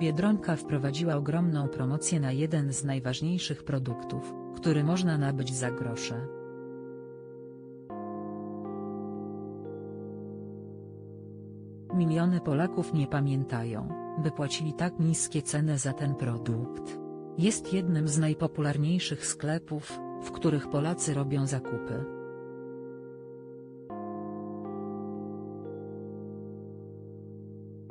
Biedronka wprowadziła ogromną promocję na jeden z najważniejszych produktów, który można nabyć za grosze. Miliony Polaków nie pamiętają, by płacili tak niskie ceny za ten produkt. Jest jednym z najpopularniejszych sklepów, w których Polacy robią zakupy.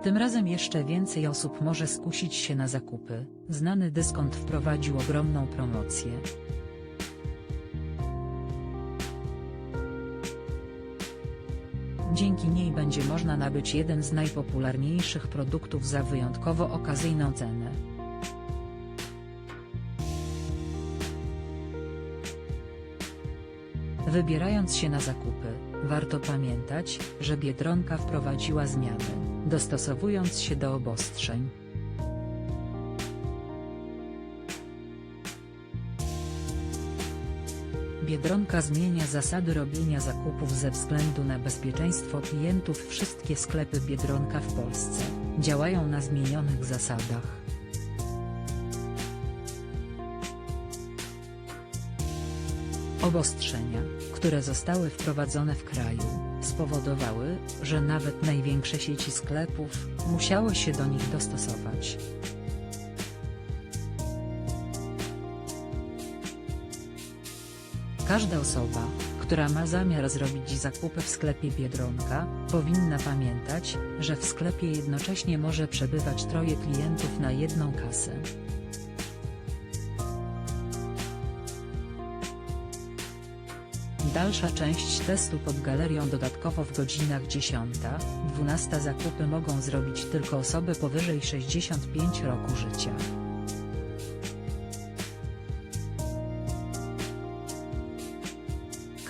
Tym razem jeszcze więcej osób może skusić się na zakupy. Znany dyskont wprowadził ogromną promocję. Dzięki niej będzie można nabyć jeden z najpopularniejszych produktów za wyjątkowo okazyjną cenę. Wybierając się na zakupy, warto pamiętać, że Biedronka wprowadziła zmiany, dostosowując się do obostrzeń. Biedronka zmienia zasady robienia zakupów ze względu na bezpieczeństwo klientów. Wszystkie sklepy Biedronka w Polsce działają na zmienionych zasadach. Obostrzenia, które zostały wprowadzone w kraju, spowodowały, że nawet największe sieci sklepów musiały się do nich dostosować. Każda osoba, która ma zamiar zrobić zakupy w sklepie Biedronka, powinna pamiętać, że w sklepie jednocześnie może przebywać troje klientów na jedną kasę. Dalsza część testu pod galerią dodatkowo w godzinach 10-12 zakupy mogą zrobić tylko osoby powyżej 65 roku życia.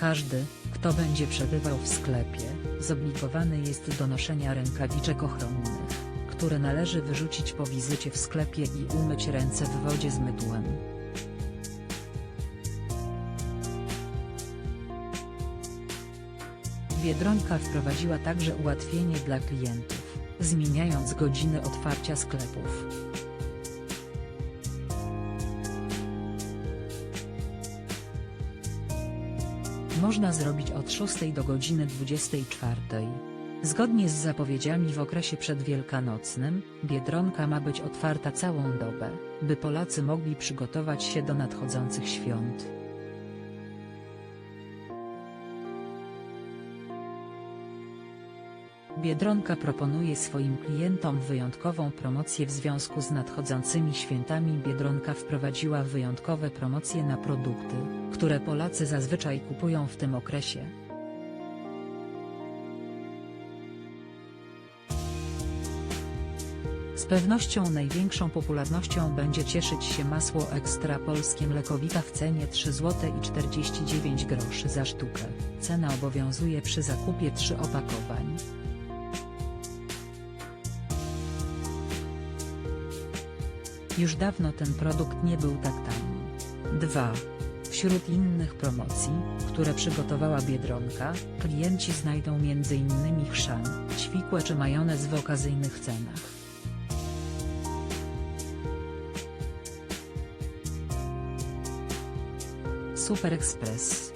Każdy, kto będzie przebywał w sklepie, zobligowany jest do noszenia rękawiczek ochronnych, które należy wyrzucić po wizycie w sklepie i umyć ręce w wodzie z mydłem. Biedronka wprowadziła także ułatwienie dla klientów, zmieniając godziny otwarcia sklepów. Można zrobić od 6 do godziny 24. Zgodnie z zapowiedziami w okresie przedwielkanocnym, Biedronka ma być otwarta całą dobę, by Polacy mogli przygotować się do nadchodzących świąt. Biedronka proponuje swoim klientom wyjątkową promocję w związku z nadchodzącymi świętami Biedronka wprowadziła wyjątkowe promocje na produkty, które Polacy zazwyczaj kupują w tym okresie. Z pewnością największą popularnością będzie cieszyć się masło ekstra polskie mlekowita w cenie 3 zł i 49 groszy za sztukę. Cena obowiązuje przy zakupie 3 opakowań. Już dawno ten produkt nie był tak tani. 2. Wśród innych promocji, które przygotowała Biedronka, klienci znajdą m.in. chrzan, ćwikłe czy majonez w okazyjnych cenach. Super Express